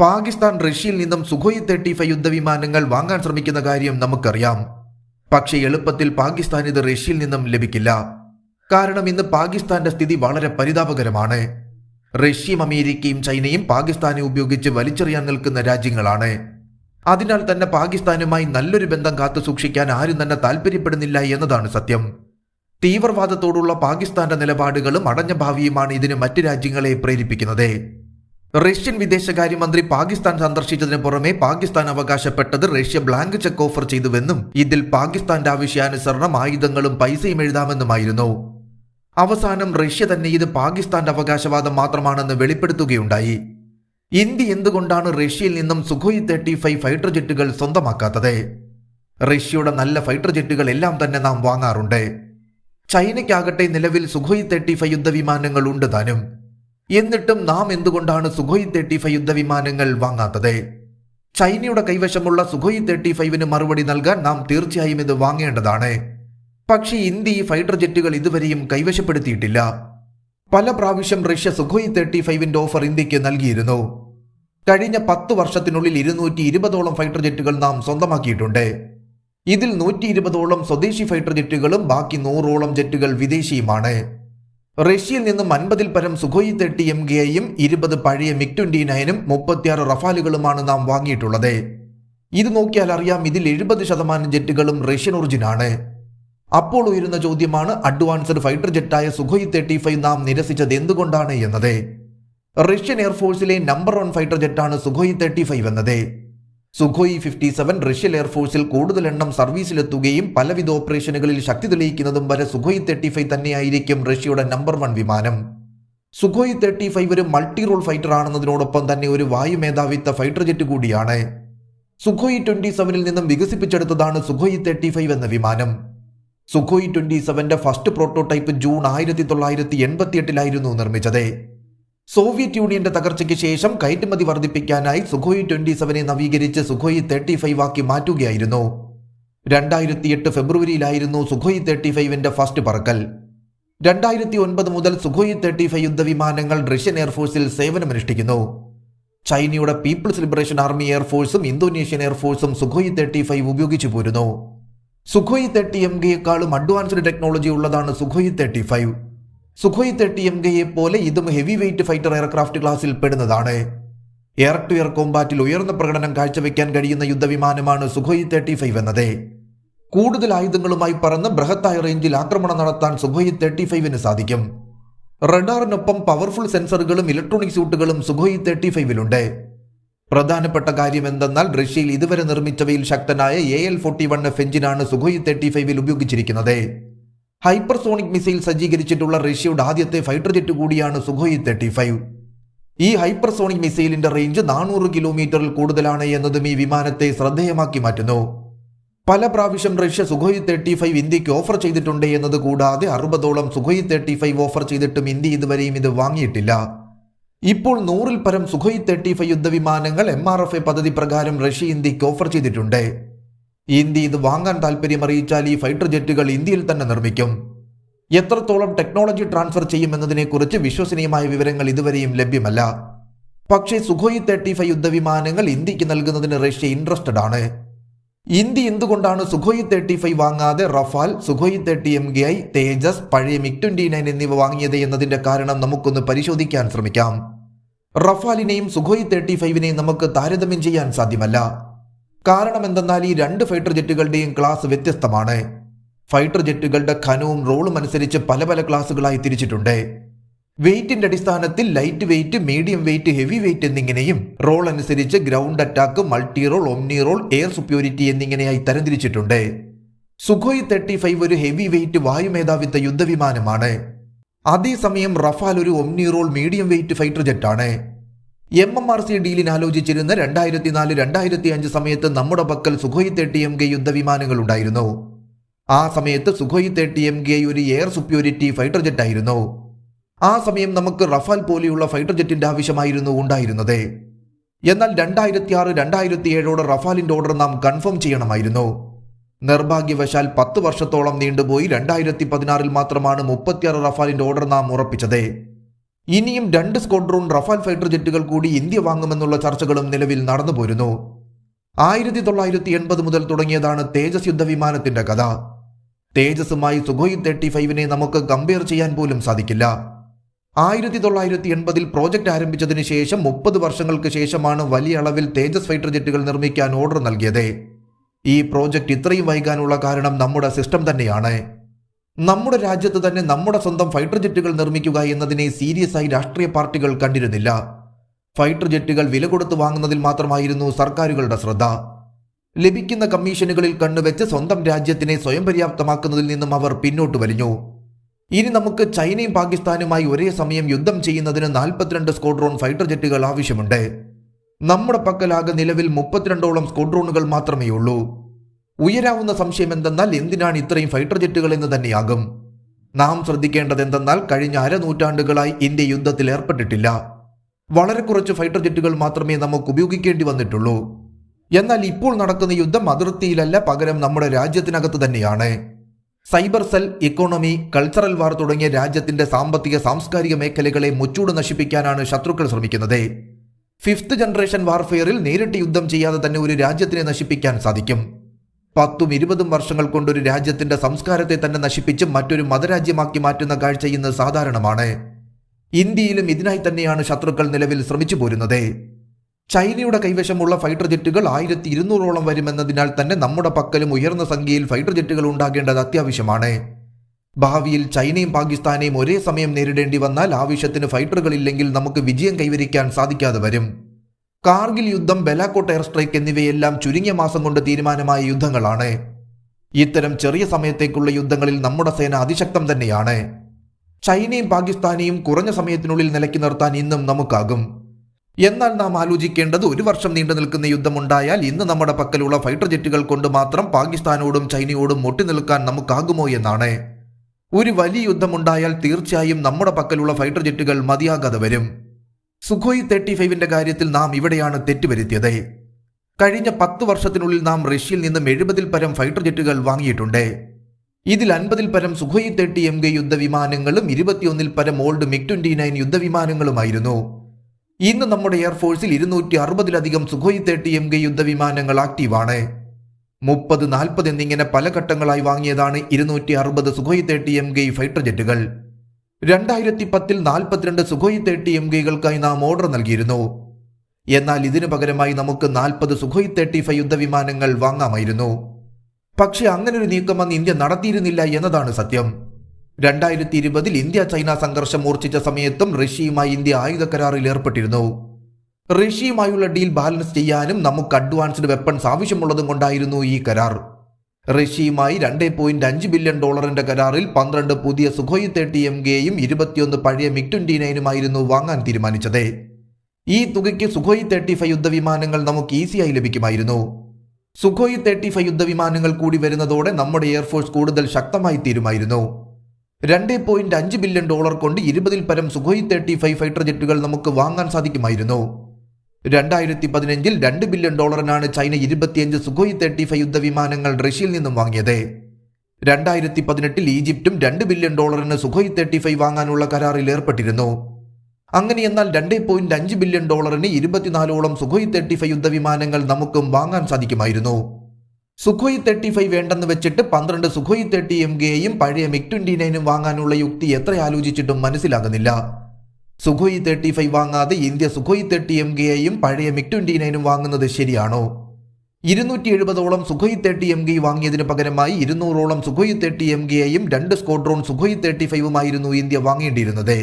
പാകിസ്ഥാൻ റഷ്യയിൽ നിന്നും Sukhoi thirty five യുദ്ധവിമാനങ്ങൾ വാങ്ങാൻ ശ്രമിക്കുന്ന കാര്യം നമുക്കറിയാം. പക്ഷേ എളുപ്പത്തിൽ പാകിസ്ഥാൻ ഇത് റഷ്യയിൽ നിന്നും ലഭിക്കില്ല. കാരണം ഇന്ന് പാകിസ്ഥാന്റെ സ്ഥിതി വളരെ പരിതാപകരമാണ്. റഷ്യയും അമേരിക്കയും ചൈനയും പാകിസ്ഥാനെ ഉപയോഗിച്ച് വലിച്ചെറിയാൻ നിൽക്കുന്ന രാജ്യങ്ങളാണ്. അതിനാൽ തന്നെ പാകിസ്ഥാനുമായി നല്ലൊരു ബന്ധം കാത്തു സൂക്ഷിക്കാൻ ആരും തന്നെ താല്പര്യപ്പെടുന്നില്ല എന്നതാണ് സത്യം. തീവ്രവാദത്തോടുള്ള പാകിസ്ഥാന്റെ നിലപാടുകളും അടഞ്ഞ ഭാവിയുമാണ് ഇതിന് മറ്റ് രാജ്യങ്ങളെ പ്രേരിപ്പിക്കുന്നത്. റഷ്യൻ വിദേശകാര്യമന്ത്രി പാകിസ്ഥാൻ സന്ദർശിച്ചതിന് പുറമെ പാകിസ്ഥാൻ അവകാശപ്പെട്ടത് റഷ്യ ബ്ലാങ്ക് ചെക്ക് ഓഫർ ചെയ്തുവെന്നും ഇതിൽ പാകിസ്ഥാന്റെ ആവശ്യാനുസരണം ആയുധങ്ങളും പൈസയും എഴുതാമെന്നുമായിരുന്നു. അവസാനം റഷ്യ തന്നെ ഇത് പാകിസ്ഥാന്റെ അവകാശവാദം മാത്രമാണെന്ന് വെളിപ്പെടുത്തുകയുണ്ടായി. ഇന്ത്യ എന്തുകൊണ്ടാണ് റഷ്യയിൽ നിന്നും സുഖോയ് തേർട്ടി ഫൈവ് ഫൈറ്റർ ജെറ്റുകൾ സ്വന്തമാക്കാത്തത്? റഷ്യയുടെ നല്ല ഫൈറ്റർ ജെറ്റുകൾ എല്ലാം തന്നെ നാം വാങ്ങാറുണ്ട്. ചൈനയ്ക്കാകട്ടെ നിലവിൽ സുഖോയ് തേർട്ടി ഫൈവ് യുദ്ധവിമാനങ്ങൾ ഉണ്ട് താനും. എന്നിട്ടും നാം എന്തുകൊണ്ടാണ് സുഖോയ് തേർട്ടി ഫൈവ് യുദ്ധവിമാനങ്ങൾ വാങ്ങാത്തത്? ചൈനയുടെ കൈവശമുള്ള സുഖോയ് തേർട്ടി ഫൈവിന് മറുപടി നൽകാൻ നാം തീർച്ചയായും ഇത് വാങ്ങേണ്ടതാണ്. പക്ഷേ ഇന്ത്യ ഈ ഫൈറ്റർ ജെറ്റുകൾ ഇതുവരെയും കൈവശപ്പെടുത്തിയിട്ടില്ല. പല പ്രാവശ്യം റഷ്യ സുഖോയ് തേർട്ടി ഫൈവിന്റെ ഓഫർ ഇന്ത്യയ്ക്ക് നൽകിയിരുന്നു. കഴിഞ്ഞ പത്ത് വർഷത്തിനുള്ളിൽ ഇരുന്നൂറ്റി ഇരുപതോളം ഫൈറ്റർ ജെറ്റുകൾ നാം സ്വന്തമാക്കിയിട്ടുണ്ട്. ഇതിൽ നൂറ്റി ഇരുപതോളം സ്വദേശി ഫൈറ്റർ ജെറ്റുകളും ബാക്കി നൂറോളം ജെറ്റുകൾ വിദേശിയുമാണ്. റഷ്യയിൽ നിന്നും അൻപതിൽ പരം സുഖോയി തേർട്ടി എം കെ ഐയും ഇരുപത് പഴയ മിഗ് ട്വന്റി നയനും മുപ്പത്തിയാറ് റഫാലുകളുമാണ് നാം വാങ്ങിയിട്ടുള്ളത്. ഇത് നോക്കിയാൽ അറിയാം ഇതിൽ എഴുപത് ശതമാനം ജെറ്റുകളും റഷ്യൻ ഒറിജിനാണ്. അപ്പോൾ ഉയരുന്ന ചോദ്യമാണ് അഡ്വാൻസ്ഡ് ഫൈറ്റർ ജെറ്റായ സുഖോയി തേർട്ടി ഫൈവ് നാം നിരസിച്ചത് എന്തുകൊണ്ടാണ് എന്നത്? റഷ്യൻ എയർഫോഴ്സിലെ നമ്പർ വൺ ഫൈറ്റർ ജെറ്റാണ് സുഖോയി തേർട്ടി ഫൈവ് എന്നത്. സുഖോയ് ഫിഫ്റ്റി സെവൻ റഷ്യൻ എയർഫോഴ്സിൽ കൂടുതൽ എണ്ണം സർവീസിലെത്തുകയും പലവിധ ഓപ്പറേഷനുകളിൽ ശക്തി തെളിയിക്കുന്നതും വരെ സുഖോയ് തേർട്ടി ഫൈവ് തന്നെയായിരിക്കും റഷ്യയുടെ നമ്പർ വൺ വിമാനം. സുഖോയ് തേർട്ടി ഫൈവ് ഒരു മൾട്ടി റോൾ ഫൈറ്റർ ആണെന്നതിനോടൊപ്പം തന്നെ ഒരു വായു മേധാവിത്ത ഫൈറ്റർ ജെറ്റ് കൂടിയാണ്. സുഖോയ് ട്വന്റി സെവനിൽ നിന്നും വികസിപ്പിച്ചെടുത്തതാണ് സുഖോയ് തേർട്ടി ഫൈവ് എന്ന വിമാനം. സുഖോയ് ട്വന്റി സെവന്റെ ഫസ്റ്റ് പ്രോട്ടോടൈപ്പ് ജൂൺ ആയിരത്തി തൊള്ളായിരത്തി എൺപത്തി എട്ടിലായിരുന്നു നിർമ്മിച്ചത്. സോവിയറ്റ് യൂണിയന്റെ തകർച്ചയ്ക്ക് ശേഷം കയറ്റുമതി വർദ്ധിപ്പിക്കാനായി സുഖോയി ട്വന്റി സെവനെ നവീകരിച്ച് സുഖോയി തേർട്ടി ഫൈവ് ആക്കി മാറ്റുകയായിരുന്നു. രണ്ടായിരത്തി എട്ട് ഫെബ്രുവരിയിലായിരുന്നു സുഖോയി തേർട്ടി ഫൈവിന്റെ ഫസ്റ്റ് പറക്കൽ. രണ്ടായിരത്തി ഒൻപത് മുതൽ സുഖോയി തേർട്ടി ഫൈവ് യുദ്ധവിമാനങ്ങൾ റഷ്യൻ എയർഫോഴ്സിൽ സേവനമനുഷ്ഠിക്കുന്നു. ചൈനയുടെ പീപ്പിൾസ് ലിബറേഷൻ ആർമി എയർഫോഴ്സും ഇന്തോനേഷ്യൻ എയർഫോഴ്സും സുഖോയി തേർട്ടി ഫൈവ് ഉപയോഗിച്ചു പോരുന്നു. സുഖോയി തേർട്ടി എം കെയെക്കാളും അഡ്വാൻസ്ഡ് ടെക്നോളജി ഉള്ളതാണ് Sukhoi thirty five Sukhoi thirty M കെയെ പോലെ ഇതും ഹെവി വെയിറ്റ് ഫൈറ്റർ എയർക്രാഫ്റ്റ് ക്ലാസിൽ പെടുന്നതാണ് എയർ ടു എയർ കോമ്പാറ്റിൽ ഉയർന്ന പ്രകടനം കാഴ്ചവെക്കാൻ കഴിയുന്ന യുദ്ധവിമാനമാണ് സുഖോയ് തേർട്ടി ഫൈവ് എന്നത്. കൂടുതൽ ആയുധങ്ങളുമായി പറന്ന് ബൃഹത്തായ റേഞ്ചിൽ ആക്രമണം നടത്താൻ സുഖോയ് തേർട്ടി ഫൈവിന് സാധിക്കും. റഡാറിനൊപ്പം പവർഫുൾ സെൻസറുകളും ഇലക്ട്രോണിക് സ്യൂട്ടുകളും സുഖോയ് തേർട്ടി ഫൈവിലുണ്ട് പ്രധാനപ്പെട്ട കാര്യം എന്തെന്നാൽ റഷ്യയിൽ ഇതുവരെ നിർമ്മിച്ചവയിൽ ശക്തനായ A L forty one F എഞ്ചിനാണ് സുഖോയ് തേർട്ടി ഫൈവിൽ ഉപയോഗിച്ചിരിക്കുന്നത്. ഹൈപ്പർസോണിക് മിസൈൽ സജ്ജീകരിച്ചിട്ടുള്ള റഷ്യയുടെ ആദ്യത്തെ ഫൈറ്റർ ജെറ്റ് കൂടിയാണ് സുഖോയ് തേർട്ടി ഫൈവ്. ഈ ഹൈപ്പർസോണിക് മിസൈലിന്റെ റേഞ്ച് നാനൂറ് കിലോമീറ്ററിൽ കൂടുതലാണ് എന്നതും ഈ വിമാനത്തെ ശ്രദ്ധേയമാക്കി മാറ്റുന്നു. പല പ്രാവശ്യം റഷ്യ സുഖോയ് തേർട്ടി ഫൈവ് ഇന്ത്യയ്ക്ക് ഓഫർ ചെയ്തിട്ടുണ്ട് എന്നത് കൂടാതെ അറുപതോളം സുഖോയ് തേർട്ടി ഫൈവ് ഓഫർ ചെയ്തിട്ടും ഇന്ത്യ ഇതുവരെയും ഇത് വാങ്ങിയിട്ടില്ല. ഇപ്പോൾ നൂറിൽ പരം സുഖോയ് തേർട്ടി ഫൈവ് യുദ്ധവിമാനങ്ങൾ എം ആർ എഫ് എ പദ്ധതി പ്രകാരം റഷ്യ ഇന്ത്യയ്ക്ക് ഓഫർ ചെയ്തിട്ടുണ്ട്. ഇന്ത്യ ഇത് വാങ്ങാൻ താല്പര്യം അറിയിച്ചാൽ ഈ ഫൈറ്റർ ജെറ്റുകൾ ഇന്ത്യയിൽ തന്നെ നിർമ്മിക്കും. എത്രത്തോളം ടെക്നോളജി ട്രാൻസ്ഫർ ചെയ്യുമെന്നതിനെക്കുറിച്ച് വിശ്വസനീയമായ വിവരങ്ങൾ ഇതുവരെയും ലഭ്യമല്ല. പക്ഷേ സുഖോയി തേർട്ടി ഫൈവ് യുദ്ധവിമാനങ്ങൾ ഇന്ത്യയ്ക്ക് നൽകുന്നതിന് റഷ്യ ഇൻട്രസ്റ്റഡ് ആണ്. ഇന്ത്യ എന്തുകൊണ്ടാണ് സുഖോയി തേർട്ടി ഫൈവ് വാങ്ങാതെ Rafale Sukhoi thirty M K I Tejas പഴയ മിക് ട്വന്റി നയൻ എന്നിവ വാങ്ങിയത് എന്നതിന്റെ കാരണം നമുക്കൊന്ന് പരിശോധിക്കാൻ ശ്രമിക്കാം. റഫാലിനെയും സുഖോയി തേർട്ടി ഫൈവിനെയും നമുക്ക് താരതമ്യം ചെയ്യാൻ സാധ്യമല്ല. കാരണം എന്തെന്നാൽ ഈ രണ്ട് ഫൈറ്റർ ജെറ്റുകളുടെയും ക്ലാസ് വ്യത്യസ്തമാണ്. ഫൈറ്റർ ജെറ്റുകളുടെ ഖനവും റോളും അനുസരിച്ച് പല പല ക്ലാസുകളായി തിരിച്ചിട്ടുണ്ട്. വെയിറ്റിന്റെ അടിസ്ഥാനത്തിൽ light weight medium weight heavy weight എന്നിങ്ങനെയും role അനുസരിച്ച് ground attack multi role omni role air superiority എന്നിങ്ങനെയായി തരംതിരിച്ചിട്ടുണ്ട്. സുഖോയ് തേർട്ടി ഫൈവ് ഒരു ഹെവി വെയിറ്റ് വായുമേധാവിത്ത യുദ്ധവിമാനമാണ്. അതേസമയം റഫാൽ ഒരു omni role medium weight fighter ജെറ്റാണ്. M M R C ഡീലിന് ആലോചിച്ചിരുന്ന രണ്ടായിരത്തി നാല് രണ്ടായിരത്തി അഞ്ച് സമയത്ത് നമ്മുടെ പക്കൽ സുഖോയ് തേർട്ടി എം കെ യുദ്ധവിമാനങ്ങൾ ഉണ്ടായിരുന്നു ആ സമയത്ത് സുഖോയ് തേർട്ടി എം കെ ഒരു എയർ സുപ്യൂരിറ്റി ഫൈറ്റർ ജെറ്റ് ആയിരുന്നു ആ സമയം നമുക്ക് റഫാൽ പോലെയുള്ള ഫൈറ്റർ ജെറ്റിന്റെ ആവശ്യമായിരുന്നു ഉണ്ടായിരുന്നത്. എന്നാൽ രണ്ടായിരത്തി ആറ് രണ്ടായിരത്തി ഏഴോടെ റഫാലിന്റെ ഓർഡർ നാം കൺഫേം ചെയ്യണമായിരുന്നു. നിർഭാഗ്യവശാൽ പത്ത് വർഷത്തോളം നീണ്ടുപോയി രണ്ടായിരത്തി പതിനാറിൽ മാത്രമാണ് മുപ്പത്തിയാറ് റഫാലിന്റെ ഓർഡർ നാം ഉറപ്പിച്ചത്. ഇനിയും രണ്ട് സ്ക്വാഡ്രോൺ റഫാൽ ഫൈറ്റർ ജെറ്റുകൾ കൂടി ഇന്ത്യ വാങ്ങുമെന്നുള്ള ചർച്ചകളും നിലവിൽ നടന്നു പോരുന്നു. ആയിരത്തി തൊള്ളായിരത്തി എൺപത് മുതൽ തുടങ്ങിയതാണ് തേജസ് യുദ്ധവിമാനത്തിന്റെ കഥ. തേജസുമായി സുഖോയ് തേർട്ടി ഫൈവിനെ നമുക്ക് കമ്പയർ ചെയ്യാൻ പോലും സാധിക്കില്ല. ആയിരത്തി തൊള്ളായിരത്തി എൺപതിൽ പ്രോജക്റ്റ് ആരംഭിച്ചതിന് ശേഷം മുപ്പത് വർഷങ്ങൾക്ക് ശേഷമാണ് വലിയ അളവിൽ തേജസ് ഫൈറ്റർ ജെറ്റുകൾ നിർമ്മിക്കാൻ ഓർഡർ നൽകിയത്. ഈ പ്രോജക്റ്റ് ഇത്രയും വൈകാനുള്ള കാരണം നമ്മുടെ സിസ്റ്റം തന്നെയാണ്. നമ്മുടെ രാജ്യത്ത് തന്നെ നമ്മുടെ സ്വന്തം ഫൈറ്റർ ജെറ്റുകൾ നിർമ്മിക്കുക എന്നതിനെ സീരിയസ് ആയി രാഷ്ട്രീയ പാർട്ടികൾ കണ്ടിരുന്നില്ല. ഫൈറ്റർ ജെറ്റുകൾ വില കൊടുത്ത് വാങ്ങുന്നതിൽ മാത്രമായിരുന്നു സർക്കാരുകളുടെ ശ്രദ്ധ. ലഭിക്കുന്ന കമ്മീഷനുകളിൽ കണ്ണുവെച്ച് സ്വന്തം രാജ്യത്തിനെ സ്വയം പര്യാപ്തമാക്കുന്നതിൽ നിന്നും അവർ പിന്നോട്ട് വലിഞ്ഞു. ഇനി നമുക്ക് ചൈനയും പാകിസ്ഥാനുമായി ഒരേ സമയം യുദ്ധം ചെയ്യുന്നതിന് നാൽപ്പത്തിരണ്ട് സ്ക്വാഡ്രോൺ ഫൈറ്റർ ജെറ്റുകൾ ആവശ്യമുണ്ട്. നമ്മുടെ പക്കലാകെ നിലവിൽ മുപ്പത്തിരണ്ടോളം സ്ക്വാഡ്രോണുകൾ മാത്രമേ ഉള്ളൂ ഉയരാവുന്ന സംശയം എന്തെന്നാൽ എന്തിനാണ് ഇത്രയും ഫൈറ്റർ ജെറ്റുകൾ എന്ന് തന്നെയാകും. നാം ശ്രദ്ധിക്കേണ്ടത് എന്തെന്നാൽ കഴിഞ്ഞ അരനൂറ്റാണ്ടുകളായി ഇന്ത്യ യുദ്ധത്തിൽ ഏർപ്പെട്ടിട്ടില്ല. വളരെ കുറച്ച് ഫൈറ്റർ ജെറ്റുകൾ മാത്രമേ നമുക്ക് ഉപയോഗിക്കേണ്ടി വന്നിട്ടുള്ളൂ. എന്നാൽ ഇപ്പോൾ നടക്കുന്ന യുദ്ധം അതിർത്തിയിലല്ല പകരം നമ്മുടെ രാജ്യത്തിനകത്ത് തന്നെയാണ്. Cyber cell economy cultural war തുടങ്ങിയ രാജ്യത്തിന്റെ സാമ്പത്തിക സാംസ്കാരിക മേഖലകളെ മുച്ചൂട് നശിപ്പിക്കാനാണ് ശത്രുക്കൾ ശ്രമിക്കുന്നത്. ഫിഫ്ത്ത് ജനറേഷൻ വാർഫെയറിൽ നേരിട്ട് യുദ്ധം ചെയ്യാതെ തന്നെ ഒരു രാജ്യത്തിനെ നശിപ്പിക്കാൻ സാധിക്കും. പത്തും ഇരുപതും വർഷങ്ങൾ കൊണ്ട് ഒരു രാജ്യത്തിന്റെ സംസ്കാരത്തെ തന്നെ നശിപ്പിച്ച് മറ്റൊരു മതരാജ്യമാക്കി മാറ്റുന്ന കാഴ്ച ഇന്ന് സാധാരണമാണ്. ഇന്ത്യയിലും ഇതിനായി തന്നെയാണ് ശത്രുക്കൾ നിലവിൽ ശ്രമിച്ചു പോരുന്നത്. ചൈനയുടെ കൈവശമുള്ള ഫൈറ്റർ ജെറ്റുകൾ ആയിരത്തി ഇരുന്നൂറോളം വരുമെന്നതിനാൽ തന്നെ നമ്മുടെ പക്കലും ഉയർന്ന സംഖ്യയിൽ ഫൈറ്റർ ജെറ്റുകൾ ഉണ്ടാകേണ്ടത് അത്യാവശ്യമാണ്. ഭാവിയിൽ ചൈനയും പാകിസ്ഥാനെയും ഒരേ സമയം നേരിടേണ്ടി വന്നാൽ ആവശ്യത്തിന് ഫൈറ്ററുകൾ ഇല്ലെങ്കിൽ നമുക്ക് വിജയം കൈവരിക്കാൻ സാധിക്കാതെ വരും. കാർഗിൽ യുദ്ധം ബലാക്കോട്ട് എയർ സ്ട്രൈക്ക് എന്നിവയെല്ലാം ചുരുങ്ങിയ മാസം കൊണ്ട് തീരുമാനമായ യുദ്ധങ്ങളാണ്. ഇത്തരം ചെറിയ സമയത്തേക്കുള്ള യുദ്ധങ്ങളിൽ നമ്മുടെ സേന അതിശക്തം തന്നെയാണ്. ചൈനയും പാകിസ്ഥാനെയും കുറഞ്ഞ സമയത്തിനുള്ളിൽ നിലയ്ക്ക് നിർത്താൻ ഇന്നും നമുക്കാകും. എന്നാൽ നാം ആലോചിക്കേണ്ടത് ഒരു വർഷം നീണ്ടു നിൽക്കുന്ന യുദ്ധമുണ്ടായാൽ ഇന്ന് നമ്മുടെ പക്കലുള്ള ഫൈറ്റർ ജെറ്റുകൾ കൊണ്ട് മാത്രം പാകിസ്ഥാനോടും ചൈനയോടും മുട്ടി നിൽക്കാൻ നമുക്കാകുമോ എന്നാണ്. ഒരു വലിയ യുദ്ധമുണ്ടായാൽ തീർച്ചയായും നമ്മുടെ പക്കലുള്ള ഫൈറ്റർ ജെറ്റുകൾ മതിയാകാതെ വരും. സുഖോയ് തേർട്ടി ഫൈവിന്റെ കാര്യത്തിൽ നാം ഇവിടെയാണ് തെറ്റുവരുത്തിയത്. കഴിഞ്ഞ പത്ത് വർഷത്തിനുള്ളിൽ നാം റഷ്യയിൽ നിന്നും എഴുപതിൽ പരം ഫൈറ്റർ ജെറ്റുകൾ വാങ്ങിയിട്ടുണ്ട്. ഇതിൽ അൻപതിൽ പരം സുഖോയ് തേർട്ടി എം കെ യുദ്ധവിമാനങ്ങളും ഇരുപത്തിയൊന്നിൽ പരം ഓൾഡ് മിഗ് ട്വന്റി നയൻ യുദ്ധവിമാനങ്ങളുമായിരുന്നു. ഇന്ന് നമ്മുടെ എയർഫോഴ്സിൽ ഇരുന്നൂറ്റി അറുപതിലധികം സുഖോയ് തേർട്ടി എം കെ യുദ്ധവിമാനങ്ങൾ ആക്റ്റീവാണ്. മുപ്പത് നാൽപ്പത് എന്നിങ്ങനെ പല ഘട്ടങ്ങളായി വാങ്ങിയതാണ് ഇരുന്നൂറ്റി അറുപത് Sukhoi thirty M K fighter ജെറ്റുകൾ. രണ്ടായിരത്തി പത്തിൽ നാൽപ്പത്തിരണ്ട് സുഖോയ് തേർട്ടി എം കെകൾക്കായി നാം ഓർഡർ നൽകിയിരുന്നു. എന്നാൽ ഇതിനു പകരമായി നമുക്ക് നാൽപ്പത് സുഖോയ് തേർട്ടി ഫൈവ് യുദ്ധവിമാനങ്ങൾ വാങ്ങാമായിരുന്നു. പക്ഷെ അങ്ങനൊരു നീക്കം അന്ന് ഇന്ത്യ നടത്തിയിരുന്നില്ല എന്നതാണ് സത്യം. രണ്ടായിരത്തി ഇരുപതിൽ ഇന്ത്യ ചൈന സംഘർഷം മൂർച്ഛിച്ച സമയത്തും റഷ്യയുമായി ഇന്ത്യ ആയുധ കരാറിൽ ഏർപ്പെട്ടിരുന്നു. റഷ്യയുമായുള്ള ഡീൽ ബാലൻസ് ചെയ്യാനും നമുക്ക് അഡ്വാൻസ്ഡ് വെപ്പൺസ് ആവശ്യമുള്ളതും കൊണ്ടായിരുന്നു ഈ കരാർ. റഷ്യയുമായി രണ്ട് പോയിന്റ് അഞ്ച് ബില്യൺ ഡോളറിന്റെ കരാറിൽ പന്ത്രണ്ട് പുതിയ സുഖോയ് തേർട്ടി എം കെയും ഇരുപത്തിയൊന്ന് പഴയ മിഗ് ട്വന്റി നയനുമായിരുന്നു വാങ്ങാൻ തീരുമാനിച്ചത്. ഈ തുകയ്ക്ക് സുഖോയ് തേർട്ടി ഫൈവ് യുദ്ധവിമാനങ്ങൾ നമുക്ക് ഈസിയായി ലഭിക്കുമായിരുന്നു. സുഖോയ് തേർട്ടി ഫൈവ് യുദ്ധവിമാനങ്ങൾ കൂടി വരുന്നതോടെ നമ്മുടെ എയർഫോഴ്സ് കൂടുതൽ ശക്തമായി തീരുമായിരുന്നു. രണ്ട് പോയിന്റ് അഞ്ച് ബില്യൺ ഡോളർ കൊണ്ട് ഇരുപതിൽ പരം സുഖോയ് തേർട്ടി ഫൈവ് ഫൈറ്റർ ജെറ്റുകൾ നമുക്ക് വാങ്ങാൻ സാധിക്കുമായിരുന്നു. രണ്ടായിരത്തി പതിനഞ്ചിൽ രണ്ട് ബില്യൺ ഡോളറിനാണ് ചൈന ഇരുപത്തിയഞ്ച് സുഖോയ് തേർട്ടി ഫൈവ് യുദ്ധവിമാനങ്ങൾ റഷ്യയിൽ നിന്നും വാങ്ങിയത്. രണ്ടായിരത്തി പതിനെട്ടിൽ ഈജിപ്തും രണ്ട് ബില്യൺ ഡോളറിന് സുഖോയ് തേർട്ടി ഫൈവ് വാങ്ങാനുള്ള കരാറിൽ ഏർപ്പെട്ടിരുന്നു. അങ്ങനെ എന്നാൽ രണ്ട് പോയിന്റ് അഞ്ച് ബില്യൺ ഡോളറിന് ഇരുപത്തിനാലോളം സുഖോയ് തേർട്ടി ഫൈവ് യുദ്ധവിമാനങ്ങൾ നമുക്കും വാങ്ങാൻ സാധിക്കുമായിരുന്നു. സുഖോയ് തേർട്ടി ഫൈവ് വേണ്ടെന്ന് വെച്ചിട്ട് പന്ത്രണ്ട് സുഖോയ് തേർട്ടി എം കെയും പഴയ മിക് ട്വന്റി നയനും വാങ്ങാനുള്ള യുക്തി എത്ര ആലോചിച്ചിട്ടും മനസ്സിലാകുന്നില്ല. സുഖോയ് തേർട്ടി ഫൈവ് വാങ്ങാതെ ഇന്ത്യ സുഖോയ് തേർട്ടി എം കെയും പഴയ മിഗ് ട്വന്റി നയനും വാങ്ങുന്നത് ശരിയാണോ? ഇരുന്നൂറ്റി എഴുപതോളം സുഖോയ് തേർട്ടി എം കെ വാങ്ങിയതിനു പകരമായി ഇരുന്നൂറോളം സുഖോയ് തേർട്ടി എം കെയും രണ്ട് സ്ക്വാഡ്രോൺ സുഖോയ് തേർട്ടി ഫൈവുമായിരുന്നു ഇന്ത്യ വാങ്ങേണ്ടിയിരുന്നത്.